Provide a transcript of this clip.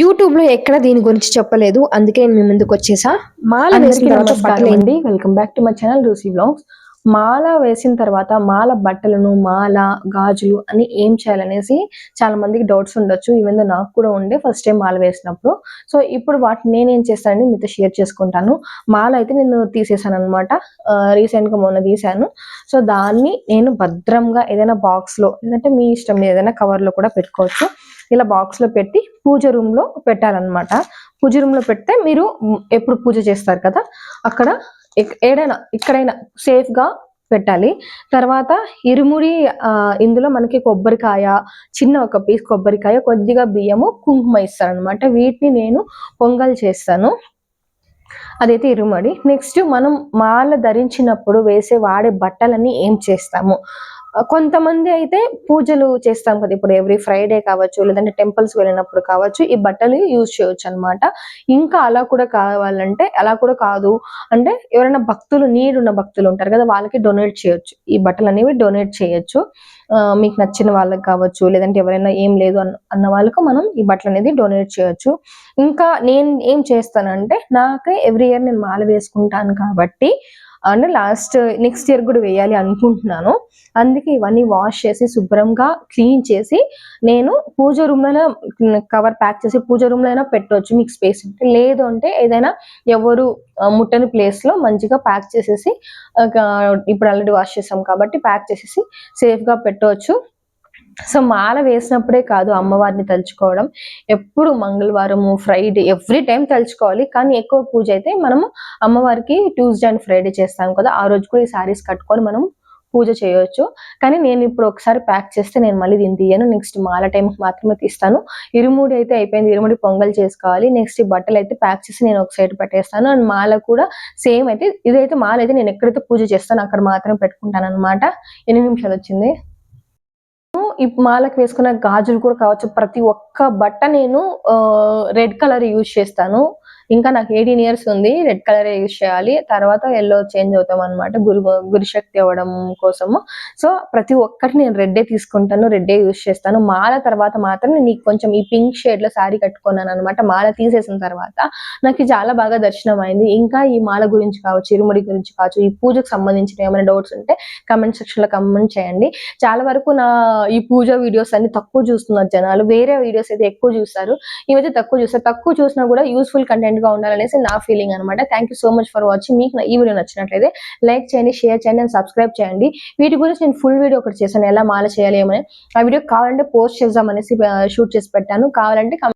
యూట్యూబ్లో ఎక్కడ దీని గురించి చెప్పలేదు. అందుకే నేను మీ ముందుకు వచ్చేసా. మాల వేసిన తర్వాత బట్టలు welcome back to my channel రూసీ blogs. మాల వేసిన తర్వాత మాల బట్టలను మాల గాజులు అని ఏం చేయాలనేసి చాలా మందికి డౌట్స్ ఉండొచ్చు. ఈవెన్ నాకు కూడా ఉండే ఫస్ట్ టైం మాల వేసినప్పుడు. సో ఇప్పుడు వాటిని నేనేం చేస్తానని మీతో షేర్ చేసుకుంటాను. మాల అయితే నేను తీసేసాను అనమాట రీసెంట్గా మొన్న తీసాను సో దాన్ని నేను భద్రంగా ఏదైనా బాక్స్లో లేదంటే మీ ఇష్టం ఏదైనా కవర్లో కూడా పెట్టుకోవచ్చు. ఇలా బాక్స్లో పెట్టి పూజ రూమ్లో పెట్టాలన్నమాట. పూజ రూమ్లో పెడితే మీరు ఎప్పుడు పూజ చేస్తారు కదా అక్కడ ఏడైనా ఇక్కడైనా సేఫ్గా పెట్టాలి. తర్వాత ఇరుముడి ఇందులో మనకి కొబ్బరికాయ చిన్న ఒక పీస్ కొబ్బరికాయ కొద్దిగా బియ్యము కుంకుమ ఇస్తారనమాట వీటిని నేను పొంగల్ చేస్తాను. అదైతే ఇరుమడి. నెక్స్ట్ మనం మాల ధరించినప్పుడు వేసే వాడే బట్టలన్నీ ఏం చేస్తాము? కొంతమంది అయితే పూజలు చేస్తాం కదా. ఇప్పుడు ఎవ్రీ ఫ్రైడే కావచ్చు లేదంటే టెంపుల్స్ వెళ్ళినప్పుడు కావచ్చు ఈ బట్టలు యూజ్ చేయొచ్చు అన్నమాట ఇంకా అలా కూడా కావాలంటే అలా కూడా కాదు. అంటే ఎవరైనా భక్తులు నీడ్ ఉన్న భక్తులు ఉంటారు కదా వాళ్ళకి డొనేట్ చేయొచ్చు. ఈ బట్టలు అనేవి డొనేట్ చేయొచ్చు. ఆ, మీకు నచ్చిన వాళ్ళకి కావచ్చు లేదంటే ఎవరైనా ఏం లేదు అన్న అన్న వాళ్ళకు మనం ఈ బట్టలు అనేది డొనేట్ చేయొచ్చు. ఇంకా నేను ఏం చేస్తానంటే నాకు ఎవ్రీ ఇయర్ నేను మాల వేసుకుంటాను కాబట్టి అండ్ లాస్ట్ నెక్స్ట్ ఇయర్ కూడా వేయాలి అనుకుంటున్నాను. అందుకే ఇవన్నీ వాష్ చేసి శుభ్రంగా క్లీన్ చేసి నేను పూజ రూమ్లో కవర్ ప్యాక్ చేసి పూజ రూమ్లో అయినా పెట్టవచ్చు మీకు స్పేస్ ఉంటే. లేదు అంటే ఏదైనా ఎవరు ముట్టని ప్లేస్లో మంచిగా ప్యాక్ చేసేసి ఒక, ఇప్పుడు ఆల్రెడీ వాష్ చేసాం కాబట్టి ప్యాక్ చేసేసి సేఫ్గా పెట్టవచ్చు సో మాల వేసినప్పుడే కాదు అమ్మవారిని తలుచుకోవడం. ఎప్పుడు మంగళవారము ఫ్రైడే ఎవ్రీ టైం తలుచుకోవాలి. కానీ ఎక్కువ పూజ అయితే మనము అమ్మవారికి ట్యూస్డే అండ్ ఫ్రైడే చేస్తాం కదా. ఆ రోజు కూడా ఈ సారీస్ కట్టుకొని మనం పూజ చేయొచ్చు. కానీ నేను ఇప్పుడు ఒకసారి ప్యాక్ చేస్తే నేను మళ్ళీ దీన్ని తీయను. నెక్స్ట్ మాల టైంకి మాత్రమే తీస్తాను. ఇరుముడి అయితే అయిపోయింది. ఇరుముడి పొంగల్ చేసుకోవాలి. నెక్స్ట్ బట్టలు అయితే ప్యాక్ చేసి నేను ఒక సైడ్ పెట్టేస్తాను. అండ్ మాల కూడా సేమ్ అయితే ఇదైతే మాల అయితే నేను ఎక్కడైతే పూజ చేస్తాను అక్కడ మాత్రమే పెట్టుకుంటాను అనమాట ఎన్ని నిమిషాలు వచ్చింది? ఈ మాలకు వేసుకున్న గాజులు కూడా కావచ్చు ప్రతి ఒక్క బట్ట నేను రెడ్ కలర్ యూజ్ చేస్తాను. ఇంకా నాకు ఎయిటీన్ ఇయర్స్ ఉంది రెడ్ కలర్ యూజ్ చేయాలి. తర్వాత ఎల్లో చేంజ్ అవుతాం అనమాట గురు గురిశక్తి అవ్వడం కోసము. సో ప్రతి ఒక్కటి నేను రెడ్డే తీసుకుంటాను రెడ్డే యూజ్ చేస్తాను. మాల తర్వాత మాత్రం నేను కొంచెం ఈ పింక్ షేడ్లో శారీ కట్టుకున్నాను అనమాట మాల తీసేసిన తర్వాత నాకు చాలా బాగా దర్శనం అయింది ఇంకా ఈ మాల గురించి కావచ్చు ఇరుముడి గురించి కావచ్చు ఈ పూజకు సంబంధించిన ఏమైనా డౌట్స్ ఉంటే కమెంట్ సెక్షన్లో కమెంట్ చేయండి. చాలా వరకు నా ఈ పూజ వీడియోస్ అన్ని తక్కువ చూస్తున్నారు జనాలు. వేరే వీడియోస్ అయితే ఎక్కువ చూస్తారు. ఇవైతే తక్కువ చూస్తారు. తక్కువ చూసినా కూడా యూస్ఫుల్ కంటెంట్ గా ఉండాలనేసి నా ఫీలింగ్ అనమాట thank you so much for watching మీకు ఈ వీడియో నచ్చినట్లయితే లైక్ చేయండి షేర్ చేయండి అండ్ సబ్స్క్రైబ్ చేయండి. వీటి గురించి నేను ఫుల్ వీడియో ఒకటి చేశాను. ఎలా మాల చేయాలి ఏమని ఆ వీడియో కావాలంటే పోస్ట్ చేద్దామనేసి షూట్ చేసి పెట్టాను. కావాలంటే